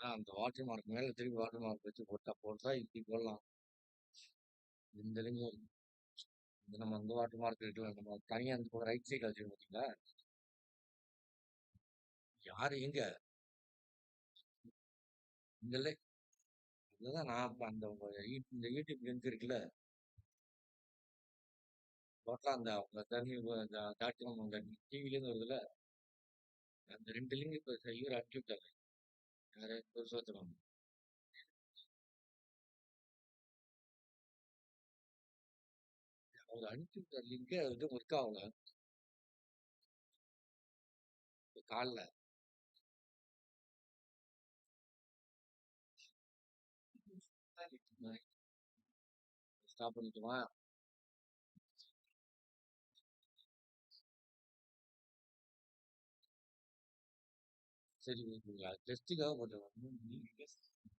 ஆனால் அந்த water mark மேலே திருப்பி வாட்டர் மார்க் வச்சு போட்டால் போட்டால் இப்படி போடலாம். இந்த லிங்கம் இந்த நம்ம அந்த வாட்டர் மார்க் இருக்குல்ல, நம்ம தனியாக அந்த பக்கம் ரைட் சைடுல வச்சிருக்கோம் பார்த்தீங்களா? யார் எங்க? இந்த அதுதான் நான் அந்த யூ- இந்த யூடியூப் லிங்க் இருக்குல்ல போட்டால் அந்த அவங்க தண்ணி டாக்டர் அந்த டிவிலேருந்து வருதுல்ல அந்த ரெண்டு லிங்க் இப்போ இவர் அனுப்பிச்சு விட்டாங்க யாரு புருஷோத்தமன் அவங்க அனுப்பிச்சு லிங்க லிங்க் இது ஒர்க் ஆகல காலில் ஸ்டாப் பண்ணிட்டுமா சரி ஓகே ஜஸ்ட்டுக்காக போட்டேன்